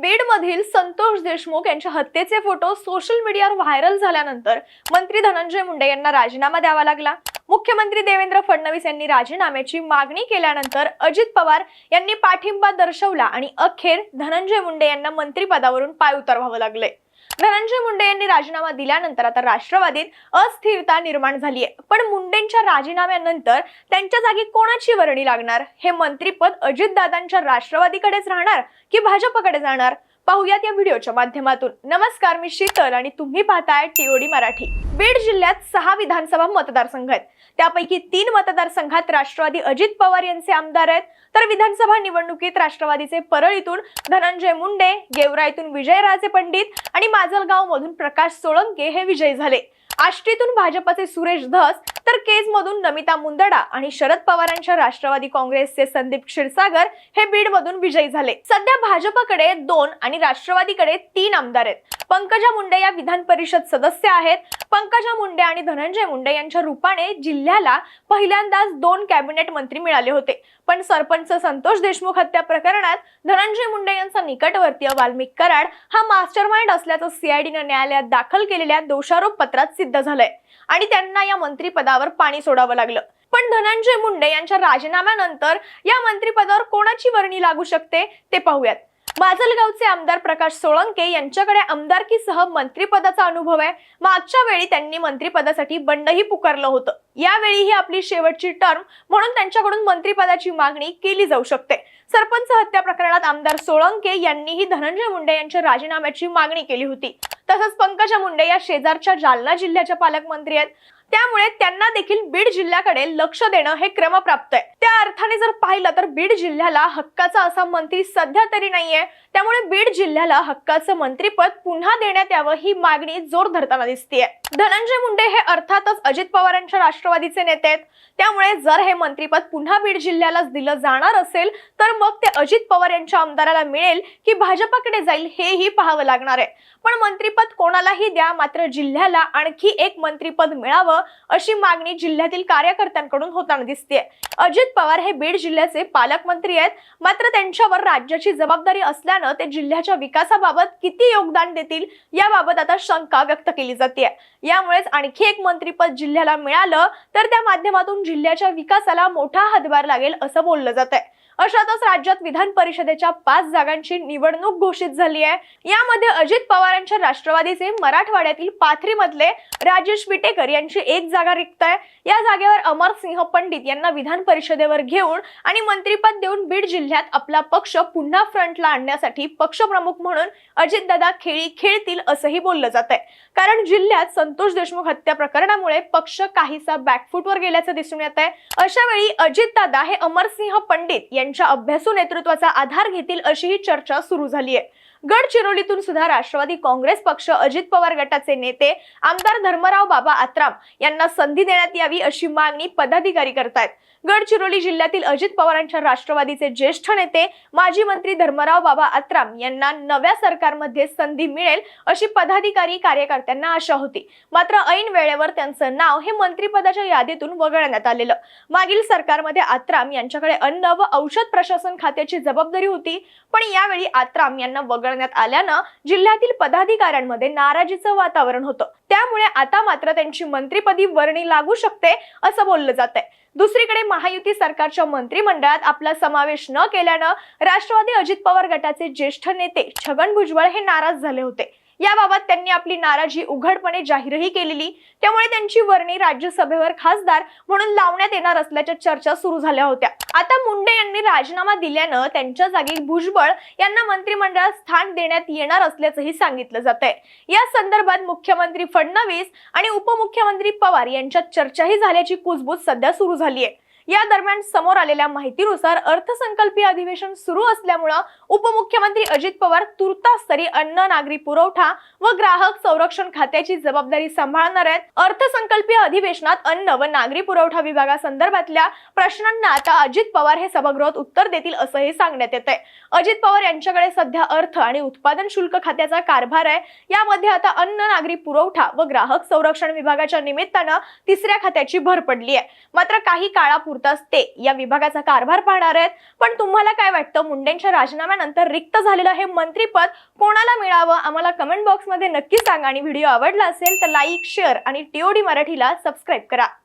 बीडमधील संतोष देशमुख यांच्या हत्येचे photo social मीडियावर व्हायरल झाल्यानंतर मंत्री धनंजय मुंडे यांना राजीनामा द्यावा लागला. मुख्यमंत्री देवेंद्र फडणवीस यांनी राजीनाम्याची मागणी केल्यानंतर अजित पवार यांनी पाठिंबा दर्शवला आणि अखेर धनंजय मुंडे यांना मंत्रिपदावरून पाय उतरवावं लागले. धनंजय मुंडे यांनी राजीनामा दिल्यानंतर आता राष्ट्रवादीत अस्थिरता निर्माण झाली आहे पण मुंडेंच्या राजीनाम्यानंतर त्यांच्या जागी कोणाची वर्णी लागणार? हे मंत्रीपद अजितदादांच्या राष्ट्रवादीकडेच राहणार की भाजपकडे जाणार? पाहुयात या व्हिडिओच्या माध्यमातून. नमस्कार मी शीतल आणि तुम्ही पाहताय टीओडी मराठी. बीड जिल्ह्यात सहा विधानसभा मतदारसंघ आहेत त्यापैकी तीन मतदारसंघात राष्ट्रवादी अजित पवार यांचे आमदार आहेत. तर विधानसभा निवडणुकीत राष्ट्रवादीचे परळीतून धनंजय मुंडे गेवराईतून विजयराजे पंडित आणि माजलगाव मधून प्रकाश सोळंके हे विजयी झाले. आष्टीतून भाजपचे सुरेश धस तर केज मधून नमिता मुंदडा आणि शरद पवारांच्या राष्ट्रवादी काँग्रेसचे संदीप क्षीरसागर हे बीड मधून विजयी झाले. सध्या भाजपकडे दोन आणि राष्ट्रवादीकडे तीन आमदार आहेत. पंकजा मुंडे या विधान परिषद सदस्य आहेत. पंकजा मुंडे आणि धनंजय मुंडे यांच्या रूपाने जिल्ह्याला पहिल्यांदाच दोन कॅबिनेट मंत्री मिळाले होते. पण सरपंच संतोष देशमुख हत्या प्रकरणात धनंजय मुंडे यांचा निकटवर्तीय वाल्मिक कराड हा मास्टरमाइंड असल्याचं सीआयडीनं न्यायालयात दाखल केलेल्या दोषारोप पत्रात सिद्ध झालंय आणि त्यांना या मंत्रिपदावर पाणी सोडावं लागलं. पण धनंजय मुंडे यांच्या राजीनाम्यानंतर या मंत्रिपदावर कोणाची वर्णी लागू शकते ते पाहूयात. माजलगावचे आमदार प्रकाश सोळंके यांच्याकडे आमदारकीसह मंत्रीपदाचा अनुभव आहे. मागच्या वेळी त्यांनी मंत्रीपदासाठी बंडही पुकारलं होतं. यावेळी ही आपली शेवटची टर्म म्हणून त्यांच्याकडून मंत्रीपदाची मागणी केली जाऊ शकते. सरपंच हत्या प्रकरणात आमदार सोळंके यांनीही धनंजय मुंडे यांच्या राजीनाम्याची मागणी केली होती. तसंच पंकजा मुंडे या शेजारच्या जालना जिल्ह्याच्या पालकमंत्री आहेत. त्यामुळे त्यांना देखील बीड जिल्ह्याकडे लक्ष देणं हे क्रमप्राप्त आहे. त्या अर्थाने जर पाहिलं तर बीड जिल्ह्याला हक्काचा असा मंत्री सध्या तरी नाहीये. त्यामुळे बीड जिल्ह्याला हक्काचं मंत्रीपद पुन्हा देण्यात यावं ही मागणी जोर धरताना दिसतीये. धनंजय मुंडे हे अर्थातच अजित पवारांच्या राष्ट्रवादीचे नेते आहेत. त्यामुळे जर हे मंत्रीपद पुन्हा बीड जिल्ह्यालाच दिलं जाणार असेल तर मग ते अजित पवार यांच्या आमदाराला मिळेल की भाजपाकडे जाईल हेही पाहावं लागणार आहे. पण मंत्रीपद कोणालाही द्या मात्र जिल्ह्याला आणखी एक मंत्रीपद मिळावं अशी मागणी जिल्ह्यातील कार्यकर्त्यांकडून होताना दिसते अजित पवार हे बीड जिल्ह्याचे पालकमंत्री आहेत. मात्र त्यांच्यावर राज्याची जबाबदारी असल्यानं ते जिल्ह्याच्या विकासाबाबत किती योगदान देतील याबाबत आता शंका व्यक्त केली जाते यामुळेच आणखी एक मंत्रीपद जिल्ह्याला मिळालं तर त्या माध्यमातून जिल्ह्याच्या विकासाला मोठा हातभार लागेल असं बोललं जात आहे अशातच राज्यात विधान परिषदेच्या पाच जागांची निवडणूक घोषित झाली आहे. यामध्ये अजित पवारांच्या राष्ट्रवादीचे मराठवाड्यातील पाथरीमधले राजेश विटेकर यांची एक जागा रिक्त आहे. या जागेवर अमरसिंह पंडित यांना विधान परिषदेवर घेऊन आणि मंत्रीपद देऊन बीड जिल्ह्यात आपला पक्ष पुन्हा फ्रंटला आणण्यासाठी पक्षप्रमुख म्हणून अजितदादा खेळी खेळतील असंही बोललं जात आहे कारण जिल्ह्यात संतोष देशमुख हत्या प्रकरणामुळे पक्ष काहीसा बॅकफुटवर गेल्याचं दिसून येत आहे अशा वेळी अजितदादा हे अमरसिंह पंडित यांच्या अभ्यासू नेतृत्वाचा आधार घेतील अशीही चर्चा सुरू झाली आहे गडचिरोलीतून सुद्धा राष्ट्रवादी काँग्रेस पक्ष अजित पवार गटाचे नेते आमदार धर्मराव बाबा आत्राम यांना संधी देण्यात यावी अशी मागणी पदाधिकारी करतायत. गडचिरोली जिल्ह्यातील अजित पवारांच्या राष्ट्रवादीचे ज्येष्ठ नेते माजी मंत्री धर्मराव बाबा आत्राम यांना नव्या सरकारमध्ये संधी मिळेल अशी पदाधिकारी कार्यकर्त्यांना आशा होती. मात्र ऐन वेळेवर त्यांचं नाव हे मंत्रिपदाच्या यादीतून वगळण्यात आलेलं. मागील सरकारमध्ये आत्राम यांच्याकडे अन्न व औषध प्रशासन खात्याची जबाबदारी होती पण यावेळी आत्राम यांना वगळ वगळण्यात आल्यानं जिल्ह्यातील पदाधिकाऱ्यांमध्ये नाराजीचं वातावरण होतं. त्यामुळे आता मात्र त्यांची मंत्रीपदी वर्णी लागू शकते असं बोललं जात आहे दुसरीकडे महायुती सरकारच्या मंत्रिमंडळात आपला समावेश न केल्यानं राष्ट्रवादी अजित पवार गटाचे ज्येष्ठ नेते छगन भुजबळ हे नाराज झाले होते. याबाबत त्यांनी आपली नाराजी उघडपणे जाहीरही केलेली. त्यामुळे त्यांची वर्णी राज्यसभेवर खासदार म्हणून लावण्यात येणार असल्याच्या चर्चा सुरू झाल्या होत्या. आता मुंडे यांनी राजीनामा दिल्यानं त्यांच्या जागी भुजबळ यांना मंत्रिमंडळात स्थान देण्यात येणार असल्याचंही सांगितलं जात आहे या संदर्भात मुख्यमंत्री फडणवीस आणि उपमुख्यमंत्री पवार यांच्यात चर्चाही झाल्याची कुजबूज सध्या सुरू झाली आहे या दरम्यान समोर आलेल्या माहितीनुसार अर्थसंकल्पीय अधिवेशन सुरू असल्यामुळं उपमुख्यमंत्री अजित पवार तुर्तास तरी अन्न नागरी पुरवठा व ग्राहक संरक्षण खात्याची जबाबदारी सांभाळणार आहेत. अर्थसंकल्पीय अधिवेशनात अन्न व नागरी पुरवठा विभागासंदर्भातल्या प्रश्नांना आता अजित पवार हे सभागृहात उत्तर देतील असंही सांगण्यात येत आहे अजित पवार यांच्याकडे सध्या अर्थ आणि उत्पादन शुल्क खात्याचा कारभार आहे. यामध्ये आता अन्न नागरी पुरवठा व ग्राहक संरक्षण विभागाच्या निमित्तानं तिसऱ्या खात्याची भर पडली आहे मात्र काही काळापूर्वी तुर्तास ते या विभागाचा कारभार पाहणार आहेत. पण तुम्हाला काय वाटतं? मुंडेंच्या राजीनाम्यानंतर रिक्त झालेलं हे मंत्रीपद कोणाला मिळावं? आम्हाला कमेंट बॉक्समध्ये नक्की सांगा. आणि व्हिडिओ आवडला असेल तर लाईक शेअर आणि टीओडी मराठीला सबस्क्राईब करा.